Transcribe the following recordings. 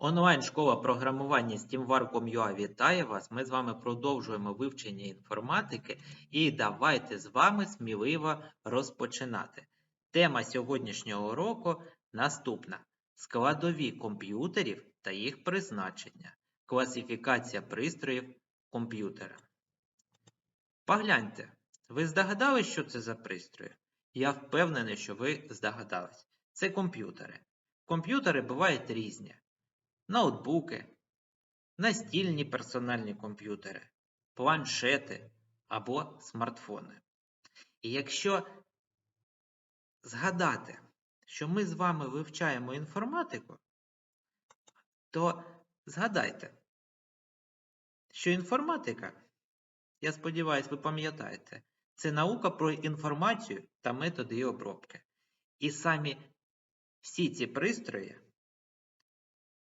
Онлайн-школа програмування SteamWar.com.ua вітає вас. Ми з вами продовжуємо вивчення інформатики і давайте з вами сміливо розпочинати. Тема сьогоднішнього уроку наступна: складові комп'ютерів та їх призначення, класифікація пристроїв комп'ютера. Погляньте, ви здогадались, що це за пристрої? Я впевнений, що ви здогадались. Це комп'ютери. Комп'ютери бувають різні ноутбуки, настільні персональні комп'ютери, планшети або смартфони. І якщо згадати, що ми з вами вивчаємо інформатику, то згадайте, що інформатика, я сподіваюся, ви пам'ятаєте, це наука про інформацію та методи її обробки. І самі всі ці пристрої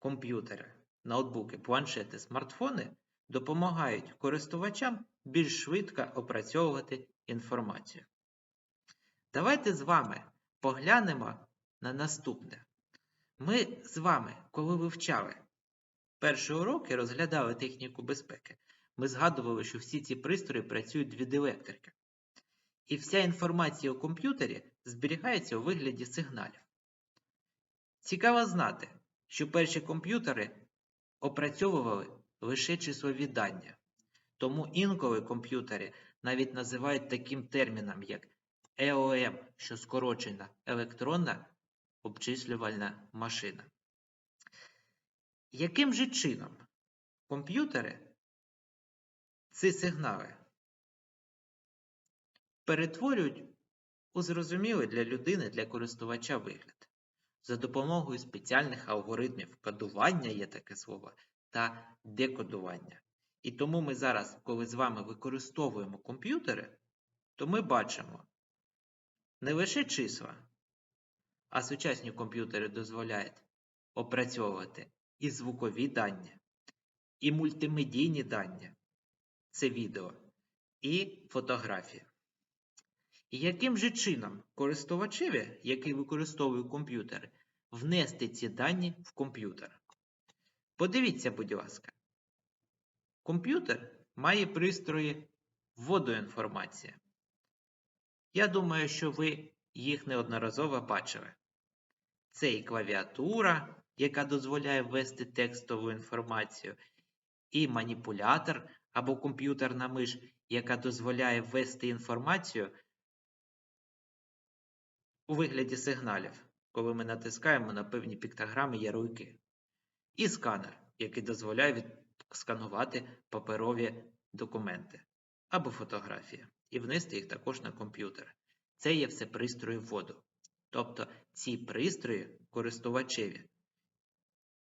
комп'ютери, ноутбуки, планшети, смартфони допомагають користувачам більш швидко опрацьовувати інформацію. Давайте з вами поглянемо на наступне. Ми з вами, коли вивчали перший урок і розглядали техніку безпеки, ми згадували, що всі ці пристрої працюють від електрики. І вся інформація у комп'ютері зберігається у вигляді сигналів. Цікаво знати, що перші комп'ютери опрацьовували лише числові дані. Тому інколи комп'ютери навіть називають таким терміном, як ЕОМ, що скорочена електронна обчислювальна машина. Яким же чином комп'ютери ці сигнали перетворюють у зрозумілий для людини, для користувача вигляд? За допомогою спеціальних алгоритмів кодування є таке слово, та декодування. І тому ми зараз, коли з вами використовуємо комп'ютери, то ми бачимо не лише числа, а сучасні комп'ютери дозволяють опрацьовувати і звукові дані, і мультимедійні дані це відео, і фотографії. Яким же чином користувачеві, який використовує комп'ютер, внести ці дані в комп'ютер? Подивіться, будь ласка. Комп'ютер має пристрої вводу інформації. Я думаю, що ви їх неодноразово бачили. Це і клавіатура, яка дозволяє ввести текстову інформацію, і маніпулятор або комп'ютерна миш, яка дозволяє ввести інформацію у вигляді сигналів, коли ми натискаємо на певні піктограми ярлики. І сканер, який дозволяє сканувати паперові документи або фотографії, і внести їх також на комп'ютер. Це є все пристрої вводу. Тобто ці пристрої користувачеві,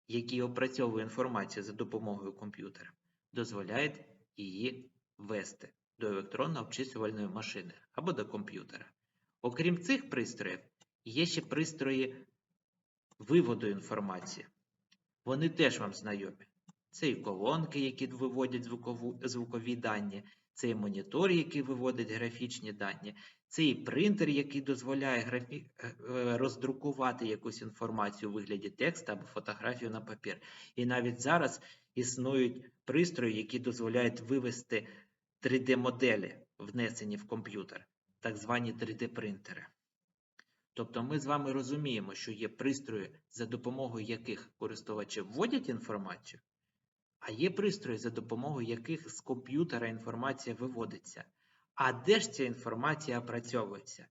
які опрацьовують інформацію за допомогою комп'ютера, дозволяють її ввести до електронно обчислювальної машини або до комп'ютера. Окрім цих пристроїв, є ще пристрої виводу інформації. Вони теж вам знайомі. Це і колонки, які виводять звукову, звукові дані, це і монітор, який виводить графічні дані, це і принтер, який дозволяє графі... Е, е, роздрукувати якусь інформацію у вигляді тексту або фотографію на папір. І навіть зараз існують пристрої, які дозволяють вивести 3D-моделі, внесені в комп'ютер так звані 3D-принтери. Тобто ми з вами розуміємо, що є пристрої, за допомогою яких користувачі вводять інформацію, а є пристрої, за допомогою яких з комп'ютера інформація виводиться. А де ж ця інформація опрацьовується?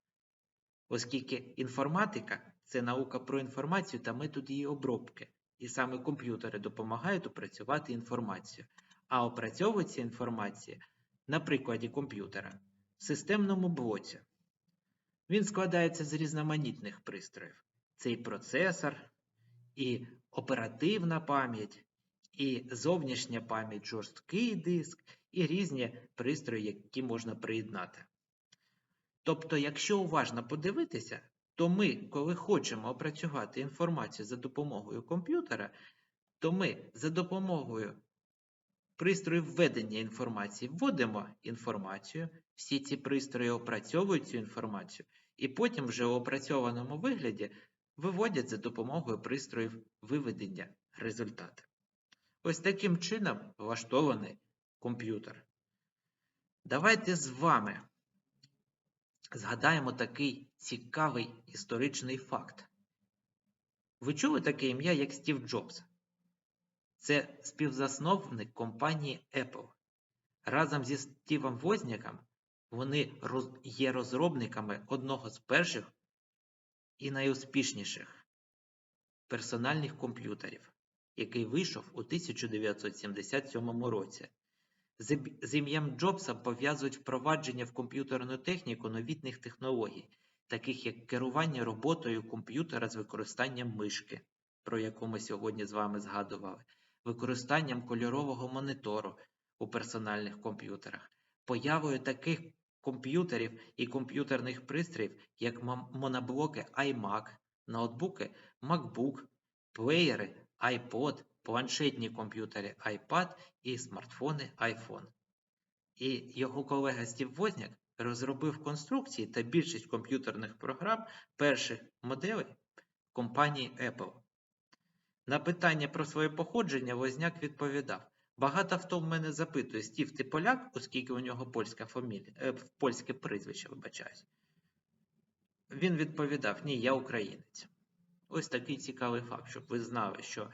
Оскільки інформатика це наука про інформацію та метод її обробки. І саме комп'ютери допомагають опрацювати інформацію. А опрацьовується інформація на прикладі комп'ютера в системному блоці. Він складається з різноманітних пристроїв. Це і процесор, і оперативна пам'ять, і зовнішня пам'ять, жорсткий диск, і різні пристрої, які можна приєднати. Тобто, якщо уважно подивитися, то ми, коли хочемо опрацювати інформацію за допомогою комп'ютера, то ми за допомогою пристрою введення інформації вводимо інформацію, всі ці пристрої опрацьовують цю інформацію, і потім вже у опрацьованому вигляді виводять за допомогою пристроїв виведення результати. Ось таким чином влаштований комп'ютер. Давайте з вами згадаємо такий цікавий історичний факт. Ви чули таке ім'я, як Стів Джобс? Це співзасновник компанії Apple. Разом зі Стівом Возняком вони є розробниками одного з перших і найуспішніших персональних комп'ютерів, який вийшов у 1977 році. З ім'ям Джобса пов'язують впровадження в комп'ютерну техніку новітніх технологій, таких як керування роботою комп'ютера з використанням мишки, про яку ми сьогодні з вами згадували, використанням кольорового монітору у персональних комп'ютерах, появою таких комп'ютерів і комп'ютерних пристроїв, як мон- моноблоки iMac, ноутбуки MacBook, плеєри iPod, планшетні комп'ютери iPad і смартфони iPhone. І його колега Стів Возняк розробив конструкції та більшість комп'ютерних програм перших моделей компанії Apple. На питання про своє походження Возняк відповідав: Багато хто в мене запитує, Стів, ти поляк, оскільки у нього польська фамілія, е, польське прізвище, вибачаюсь. Він відповідав: Ні, я українець. Ось такий цікавий факт, щоб ви знали, що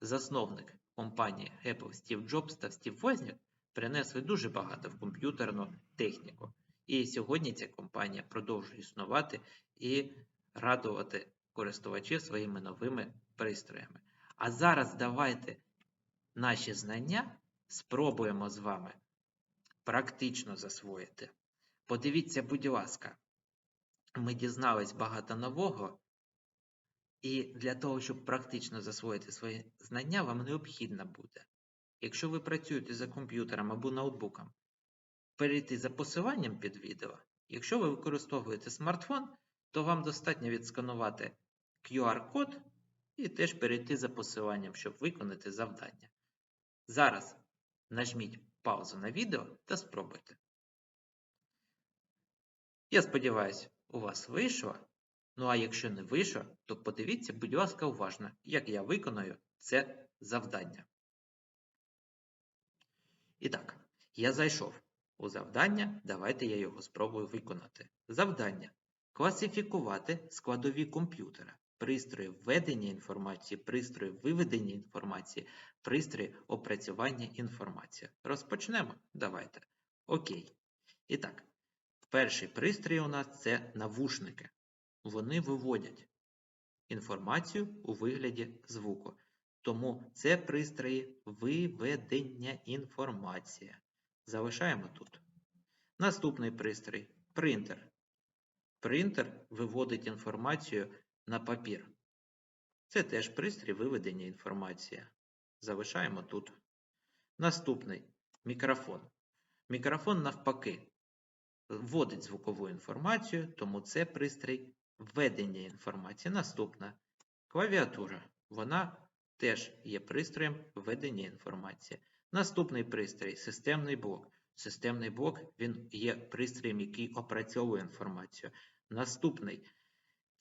засновник компанії Apple Стів Джобс та Стів Возняк принесли дуже багато в комп'ютерну техніку. І сьогодні ця компанія продовжує існувати і радувати користувачів своїми новими пристроями. А зараз давайте наші знання спробуємо з вами практично засвоїти. Подивіться, будь ласка, ми дізнались багато нового, і для того, щоб практично засвоїти свої знання, вам необхідно буде, якщо ви працюєте за комп'ютером або ноутбуком, перейти за посиланням під відео. Якщо ви використовуєте смартфон, то вам достатньо відсканувати QR-код і теж перейти за посиланням, щоб виконати завдання. Зараз нажміть паузу на відео та спробуйте. Я сподіваюся, у вас вийшло. Ну а якщо не вийшло, то подивіться, будь ласка, уважно, як я виконую це завдання. І так, я зайшов у завдання, давайте я його спробую виконати. Завдання. Класифікувати складові комп'ютера, пристрої введення інформації, пристрої виведення інформації, пристрої опрацювання інформації. Розпочнемо? Давайте. Окей. І так, перший пристрій у нас це навушники. Вони виводять інформацію у вигляді звуку. Тому це пристрої виведення інформації. Залишаємо тут. Наступний пристрій принтер. Принтер виводить інформацію на папір. Це теж пристрій виведення інформації. Залишаємо тут. Наступний мікрофон. Мікрофон, навпаки, вводить звукову інформацію, тому це пристрій введення інформації. Наступна клавіатура. Вона теж є пристроєм введення інформації. Наступний пристрій системний блок. Системний блок він є пристроєм, який опрацьовує інформацію. Наступний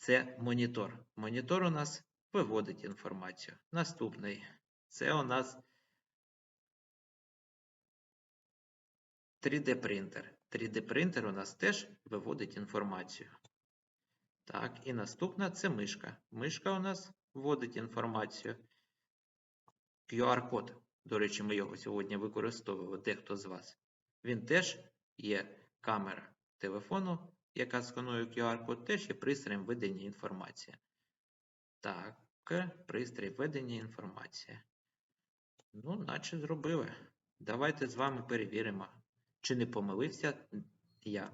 це монітор. Монітор у нас виводить інформацію. Наступний це у нас 3D принтер. 3D принтер у нас теж виводить інформацію. Так, і наступна це мишка. Мишка у нас вводить інформацію. QR-код. До речі, ми його сьогодні використовували, дехто з вас. Він теж є камера телефону, яка сканує QR-код, теж є пристроєм ведення інформації. Так, пристрій ведення інформації. Ну, наче зробили. Давайте з вами перевіримо, чи не помилився я.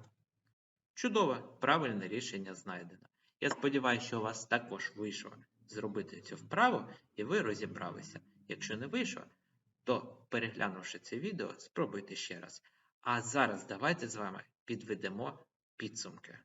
Чудово, правильне рішення знайдено. Я сподіваюся, що у вас також вийшло зробити цю вправу і ви розібралися. Якщо не вийшло, то переглянувши це відео, спробуйте ще раз. А зараз давайте з вами підведемо підсумки.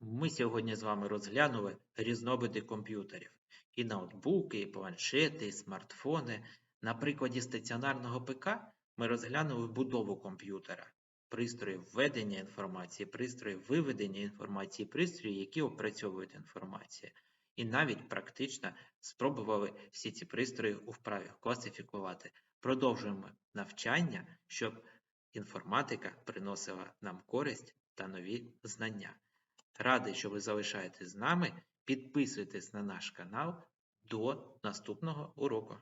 Ми сьогодні з вами розглянули різновиди комп'ютерів. І ноутбуки, і планшети, і смартфони. На прикладі стаціонарного ПК ми розглянули будову комп'ютера, пристрої введення інформації, пристрої виведення інформації, пристрої, які опрацьовують інформацію. І навіть практично спробували всі ці пристрої у вправі класифікувати. Продовжуємо навчання, щоб інформатика приносила нам користь та нові знання. Радий, що ви залишаєтесь з нами. Підписуйтесь на наш канал. До наступного уроку.